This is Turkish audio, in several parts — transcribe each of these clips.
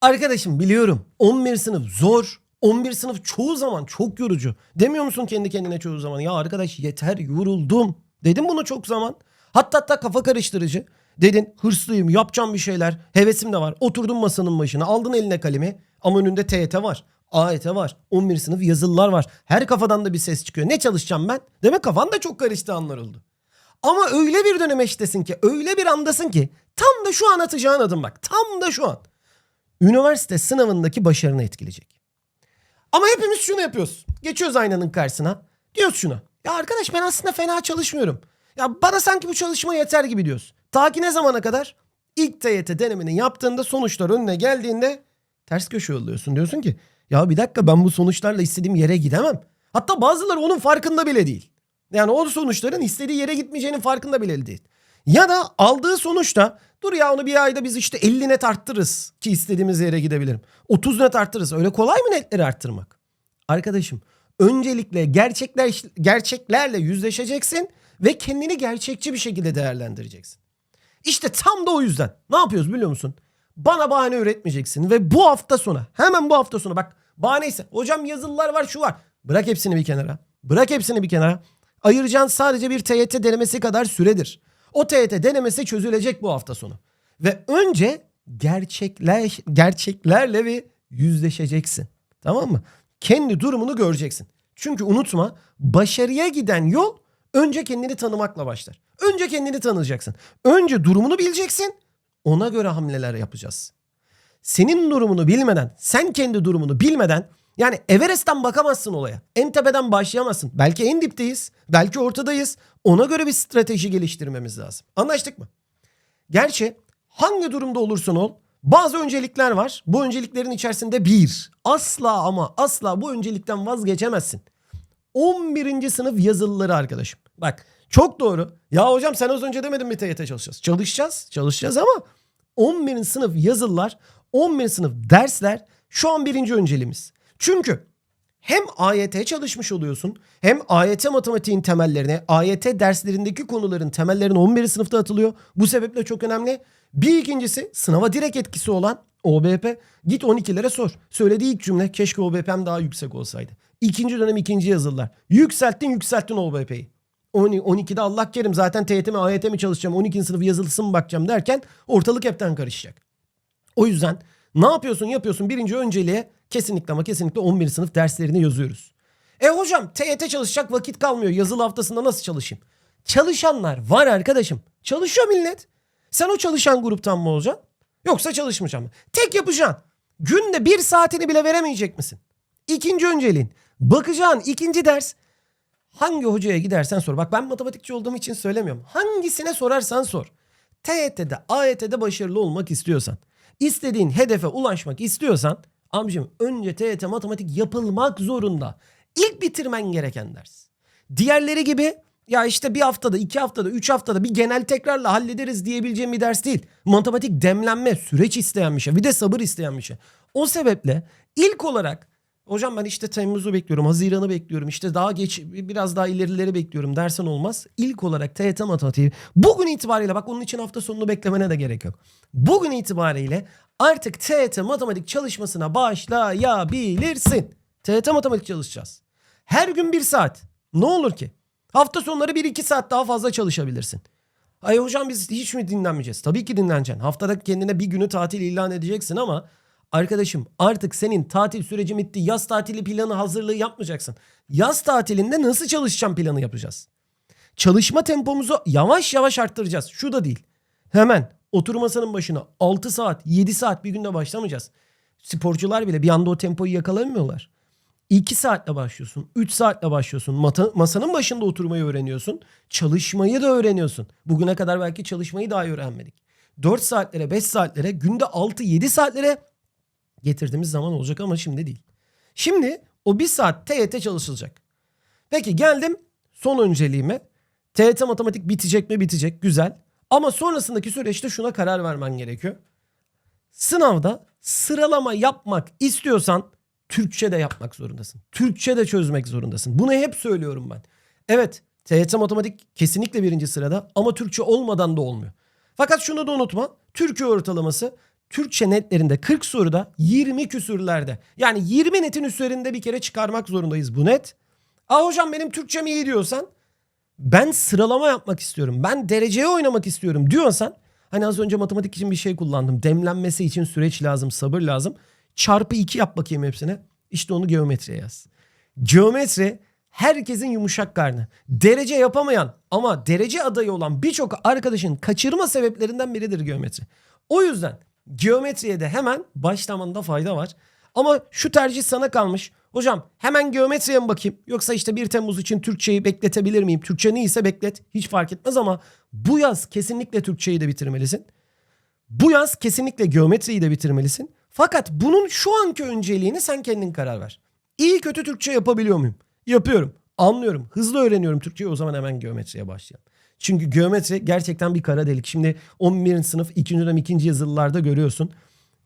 Arkadaşım biliyorum 11 sınıf zor. 11 sınıf çoğu zaman çok yorucu. Demiyor musun kendi kendine çoğu zaman? Ya arkadaş yeter yoruldum. Dedim bunu çok zaman. Hatta hatta kafa karıştırıcı. Dedin hırslıyım yapacağım bir şeyler. Hevesim de var. Oturdun masanın başına aldın eline kalemi. Ama önünde TYT var. AYT var. 11 sınıf yazılılar var. Her kafadan da bir ses çıkıyor. Ne çalışacağım ben? Demek kafan da çok karıştı anlar oldu. Ama öyle bir dönemeçtesin ki, öyle bir andasın ki tam da şu an atacağın adım bak. Tam da şu an. Üniversite sınavındaki başarını etkileyecek. Ama hepimiz şunu yapıyoruz. Geçiyoruz aynanın karşısına. Diyoruz şuna. Ya arkadaş ben aslında fena çalışmıyorum. Ya bana sanki bu çalışma yeter gibi diyoruz. Ta ki ne zamana kadar? İlk TYT denemeni yaptığında sonuçlar önüne geldiğinde ters köşe yolluyorsun. Diyorsun ki ya bir dakika ben bu sonuçlarla istediğim yere gidemem. Hatta bazıları onun farkında bile değil. Yani o sonuçların istediği yere gitmeyeceğinin farkında bile değil. Ya da aldığı sonuçta dur ya onu bir ayda biz işte 50 net arttırırız ki istediğimiz yere gidebilirim. 30 net arttırırız. Öyle kolay mı netleri arttırmak? Arkadaşım öncelikle gerçekler gerçeklerle yüzleşeceksin ve kendini gerçekçi bir şekilde değerlendireceksin. İşte tam da o yüzden ne yapıyoruz biliyor musun? Bana bahane üretmeyeceksin ve bu hafta sonu hemen bu hafta sonu bak bahane ise hocam yazılılar var şu var. Bırak hepsini bir kenara. Bırak hepsini bir kenara. Ayıracağın sadece bir TYT denemesi kadar süredir. O TYT denemesi çözülecek bu hafta sonu. Ve önce gerçekler, gerçeklerle bir yüzleşeceksin. Tamam mı? Kendi durumunu göreceksin. Çünkü unutma başarıya giden yol önce kendini tanımakla başlar. Önce kendini tanıyacaksın. Önce durumunu bileceksin. Ona göre hamleler yapacağız. Senin durumunu bilmeden, sen kendi durumunu bilmeden yani Everest'ten bakamazsın olaya. En tepeden başlayamazsın. Belki en dipteyiz, belki ortadayız. Ona göre bir strateji geliştirmemiz lazım. Anlaştık mı? Gerçi hangi durumda olursan ol bazı öncelikler var. Bu önceliklerin içerisinde bir asla ama asla bu öncelikten vazgeçemezsin. 11. sınıf yazılıları arkadaşım. Bak çok doğru. Ya hocam sen az önce demedin mi TYT çalışacağız? Çalışacağız. Çalışacağız ama 11. sınıf yazılılar, 11. sınıf dersler şu an birinci önceliğimiz. Çünkü hem AYT çalışmış oluyorsun hem AYT matematiğin temellerine, AYT derslerindeki konuların temellerine 11. sınıfta atılıyor. Bu sebeple çok önemli. Bir ikincisi sınava direkt etkisi olan OBP. Git 12'lere sor. Söylediği ilk cümle keşke OBP'm daha yüksek olsaydı. İkinci dönem ikinci yazılılar. Yükselttin yükselttin OBP'yi. 12'de Allah kerim zaten TYT mi AYT mi çalışacağım 12. sınıf yazılısı mı bakacağım derken ortalık hepten karışacak. O yüzden ne yapıyorsun yapıyorsun birinci önceliğe kesinlikle ama kesinlikle 11. sınıf derslerini yazıyoruz. E hocam TYT çalışacak vakit kalmıyor yazılı haftasında nasıl çalışayım? Çalışanlar var arkadaşım. Çalışıyor millet. Sen o çalışan gruptan mı olacaksın? Yoksa çalışmayacağım mı? Tek yapacaksın. Günde bir saatini bile veremeyecek misin? İkinci önceliğin. Bakacağın ikinci ders hangi hocaya gidersen sor. Bak ben matematikçi olduğum için söylemiyorum. Hangisine sorarsan sor. TYT'de, AYT'de başarılı olmak istiyorsan, istediğin hedefe ulaşmak istiyorsan amcım önce TYT matematik yapılmak zorunda. İlk bitirmen gereken ders. Diğerleri gibi ya işte bir haftada, iki haftada, üç haftada bir genel tekrarla hallederiz diyebileceğim bir ders değil. Matematik demlenme, süreç isteyen bir şey. Bir de sabır isteyen bir şey. O sebeple ilk olarak Hocam ben işte Temmuz'u bekliyorum, Haziran'ı bekliyorum. işte daha geç, biraz daha ilerileri bekliyorum dersen olmaz. İlk olarak TYT matematiği bugün itibariyle bak onun için hafta sonunu beklemene de gerek yok. Bugün itibariyle artık TYT matematik çalışmasına başlayabilirsin. TYT matematik çalışacağız. Her gün bir saat. Ne olur ki? Hafta sonları bir iki saat daha fazla çalışabilirsin. Ay hocam biz hiç mi dinlenmeyeceğiz? Tabii ki dinleneceksin. Haftada kendine bir günü tatil ilan edeceksin ama Arkadaşım artık senin tatil süreci bitti. Yaz tatili planı hazırlığı yapmayacaksın. Yaz tatilinde nasıl çalışacağım planı yapacağız. Çalışma tempomuzu yavaş yavaş arttıracağız. Şu da değil. Hemen otur masanın başına 6 saat 7 saat bir günde başlamayacağız. Sporcular bile bir anda o tempoyu yakalamıyorlar. 2 saatle başlıyorsun. 3 saatle başlıyorsun. Mata, masanın başında oturmayı öğreniyorsun. Çalışmayı da öğreniyorsun. Bugüne kadar belki çalışmayı daha öğrenmedik. 4 saatlere 5 saatlere günde 6-7 saatlere getirdiğimiz zaman olacak ama şimdi değil. Şimdi o bir saat TYT çalışılacak. Peki geldim son önceliğime. TYT matematik bitecek mi bitecek güzel. Ama sonrasındaki süreçte şuna karar vermen gerekiyor. Sınavda sıralama yapmak istiyorsan Türkçe de yapmak zorundasın. Türkçe de çözmek zorundasın. Bunu hep söylüyorum ben. Evet TYT matematik kesinlikle birinci sırada ama Türkçe olmadan da olmuyor. Fakat şunu da unutma. Türkiye ortalaması Türkçe netlerinde 40 soruda 20 küsürlerde. Yani 20 netin üzerinde bir kere çıkarmak zorundayız bu net. Aa hocam benim Türkçem iyi diyorsan ben sıralama yapmak istiyorum. Ben dereceye oynamak istiyorum diyorsan hani az önce matematik için bir şey kullandım. Demlenmesi için süreç lazım, sabır lazım. Çarpı 2 yap bakayım hepsine. İşte onu geometriye yaz. Geometri herkesin yumuşak karnı. Derece yapamayan ama derece adayı olan birçok arkadaşın kaçırma sebeplerinden biridir geometri. O yüzden geometriye de hemen başlamanda fayda var. Ama şu tercih sana kalmış. Hocam hemen geometriye mi bakayım? Yoksa işte 1 Temmuz için Türkçeyi bekletebilir miyim? Türkçe neyse beklet. Hiç fark etmez ama bu yaz kesinlikle Türkçeyi de bitirmelisin. Bu yaz kesinlikle geometriyi de bitirmelisin. Fakat bunun şu anki önceliğini sen kendin karar ver. İyi kötü Türkçe yapabiliyor muyum? Yapıyorum. Anlıyorum. Hızlı öğreniyorum Türkçeyi o zaman hemen geometriye başlayalım. Çünkü geometri gerçekten bir kara delik. Şimdi 11. sınıf 2. dönem 2. yazılılarda görüyorsun.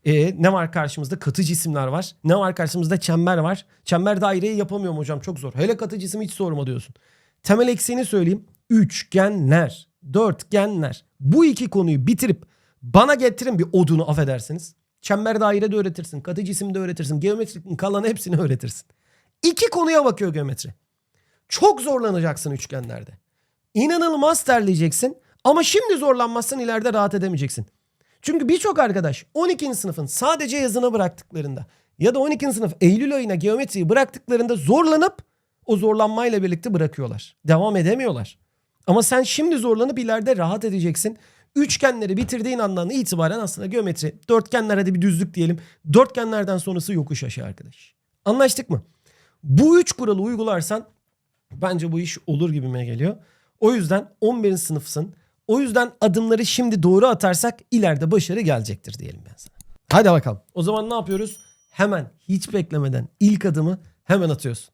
Ee, ne var karşımızda? Katı cisimler var. Ne var karşımızda? Çember var. Çember daireyi yapamıyorum hocam çok zor. Hele katı cisim hiç sorma diyorsun. Temel eksiğini söyleyeyim. Üçgenler, dörtgenler. Bu iki konuyu bitirip bana getirin bir odunu affedersiniz. Çember daire de öğretirsin. Katı cisim de öğretirsin. Geometrikin kalan hepsini öğretirsin. İki konuya bakıyor geometri. Çok zorlanacaksın üçgenlerde. İnanılmaz terleyeceksin. Ama şimdi zorlanmazsan ileride rahat edemeyeceksin. Çünkü birçok arkadaş 12. sınıfın sadece yazına bıraktıklarında ya da 12. sınıf Eylül ayına geometriyi bıraktıklarında zorlanıp o zorlanmayla birlikte bırakıyorlar. Devam edemiyorlar. Ama sen şimdi zorlanıp ileride rahat edeceksin. Üçgenleri bitirdiğin andan itibaren aslında geometri, dörtgenler hadi bir düzlük diyelim. Dörtgenlerden sonrası yokuş aşağı arkadaş. Anlaştık mı? Bu üç kuralı uygularsan bence bu iş olur gibime geliyor. O yüzden 11. sınıfsın. O yüzden adımları şimdi doğru atarsak ileride başarı gelecektir diyelim ben sana. Hadi bakalım. O zaman ne yapıyoruz? Hemen hiç beklemeden ilk adımı hemen atıyorsun.